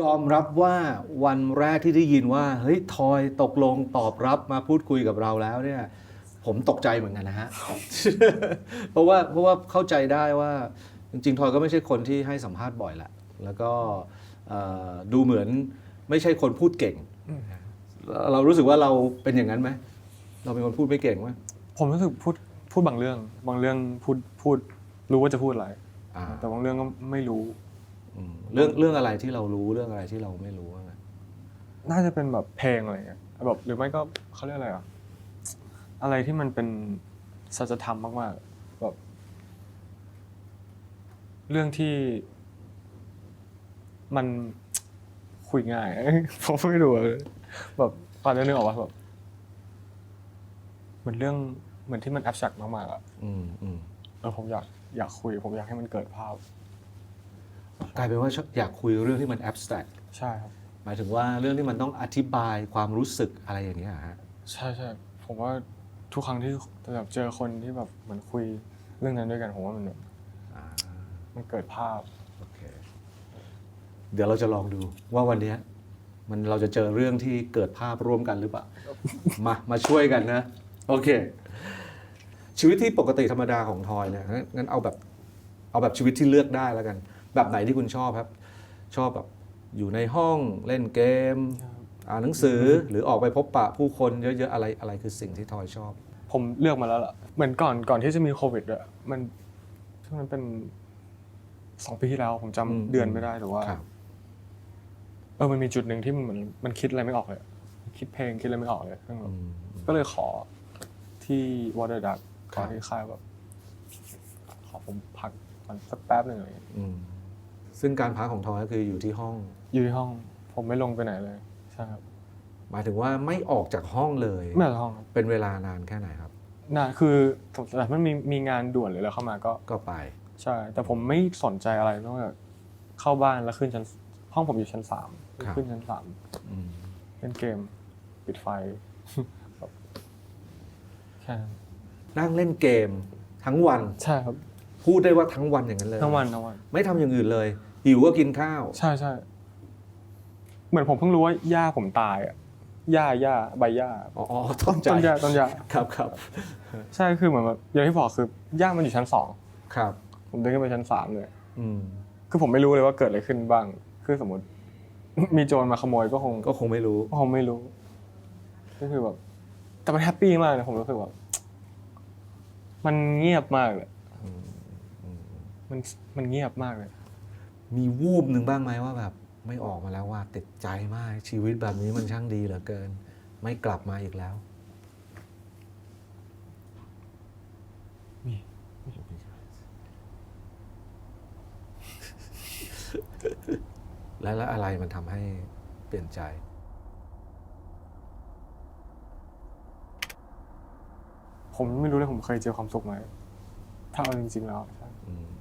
ยอมรับว่าวันแรกที่ได้ยินว่าเฮ้ยทอยตกลงตอบรับมาพูดคุยกับเราแล้วเนี่ย ผมตกใจเหมือนกันนะฮะ เพราะว่าเพราะว่าเข้าใจได้ว่าจริงๆ ทอยก็ไม่ใช่คนที่ให้สัมภาษณ์บ่อยแหละ แล้วก็เอ่อดูเหมือนไม่ใช่คนพูดเก่ง เรารู้สึกว่าเราเป็นอย่างนั้นไหมเราเป็นคนพูดไม่เก่งไหมผมรู้สึกพูดพูดบางเรื่อง บางเรื่องพูดพูดรู้ว่าจะพูดอะไรอ่าแต่บางเรื่องก็ไม่รู้อืม เรื่องเรื่องอะไรที่เรารู้เรื่องอะไรที่เราไม่รู้บ้างอะน่าจะเป็นแบบเพลงอะไรเงี้ยแบบหรือไม่ก็เขาเรียกอะไรอะอะไรที่มันเป็นสัจธรรมมากๆแบบเรื่องที่มันคุยง่ายผมไม่รู้อะแบบตอนนี้นึกออกว่าแบบเหมือนเรื่องเหมือนที่มันแอบแ a c t มากๆอะอืมอืมเออผมอยากอยากคุย ผมอยากให้มันเกิดภาพ กลายเป็นว่าชอบอยากคุยเรื่องที่มัน abstract ใช่ครับ หมายถึงว่าเรื่องที่มันต้องอธิบายความรู้สึกอะไรอย่างเงี้ยฮะใช่ใช่ผมว่าทุกครั้งที่แบบเจอคนที่แบบเหมือนคุยเรื่องนั้นด้วยกันผมว่ามันแบบอ่ามันเกิดภาพโอเคเดี๋ยวเราจะลองดูว่าวันเนี้ยมันเราจะเจอเรื่องที่เกิดภาพร่วมกันหรือเปล่ามามาช่วยกันนะ โอเค ชีวิตที่ปกติธรรมดาของทอยเนี่ยงั้นงั้นเอาแบบเอาแบบชีวิตที่เลือกได้แล้วกัน แบบไหนที่คุณชอบครับ ชอบแบบอยู่ในห้องเล่นเกม อ่านหนังสือหรือออกไปพบปะผู้คนเยอะๆอะไรอะไรคือสิ่งที่ทอยชอบ ผมเลือกมาแล้วล่ะเหมือนก่อนก่อนที่จะมีโควิดด้วยมันช่วงนั้นเป็นสองปีที่แล้วผมจำอืม เดือนไม่ได้แต่ว่า ครับเออมันมีจุดหนึ่งที่มันเหมือนมันคิดอะไรไม่ออกเลย คิดเพลงคิดอะไรไม่ออกเลยอืมก็เลยขอที่ Water Duck คขรัอบ ที่ค่ายแบบขอผมพักก่อนสักแป๊บหนึ่งอะไรอย่างเลยอืม ซึ่งการพักของทอยก็คืออยู่ที่ห้อง อยู่ที่ห้อง ผมไม่ลงไปไหนเลย ใช่ครับหมายถึงว่าไม่ออกจากห้องเลย ไม่ออกจากห้องครับเป็นเวลานานแค่ไหนครับ น่าคือสมมติมันมีมีงานด่วนหรืออะไรเข้ามาก็ก็ไป ใช่ แต่ผมไม่สนใจอะไรนอกจากเข้าบ้านแล้วขึ้นชั้นห้องผมอยู่ชั้นสามครับ ขึ้นชั้นสามอืมเล่นเกม ปิดไฟแบบแค่นั้นนั่งเล่นเกมทั้งวัน ใช่ครับพูดได้ว่าทั้งวันอย่างนั้นเลยทั้งวันทั้งวัน ไม่ทำอย่างอื่นเลย หิวก็กินข้าว ใช่ใช่เหมือนผมเพิ่งรู้ว่าย่าผมตายอะย่าย่าใบย่าอ๋ออ๋อต้นใจต้นย่าต้นย่าครับครับใช่คือเหมือนแบบอย่างที่บอกคือย่ามันอยู่ชั้นสองครับ ผมเดินขึ้นไปชั้นสามเลยอืมคือผมไม่รู้เลยว่าเกิดอะไรขึ้นบ้าง คือสมมติ มีโจรมาขโมยก็คงก็คงไม่รู้ก็คงไม่รู้ ก็คือแบบ แต่มันแฮปปี้มากเลยผมรู้สึกว่ามันเงียบมากเลยอืมอืมมันมันเงียบมากเลย มีวูบหนึ่งบ้างไหมว่าแบบไม่ออกมาแล้วว่าติดใจมากชีวิตแบบนี้มันช่างดีเหลือเกิน ไม่กลับมาอีกแล้วมีแล้วแล้วอะไรมันทำให้เปลี่ยนใจ ผมไม่รู้เลยผมเคยเจอความสุขไหมถ้าเอาจริงๆแล้วใช่อืม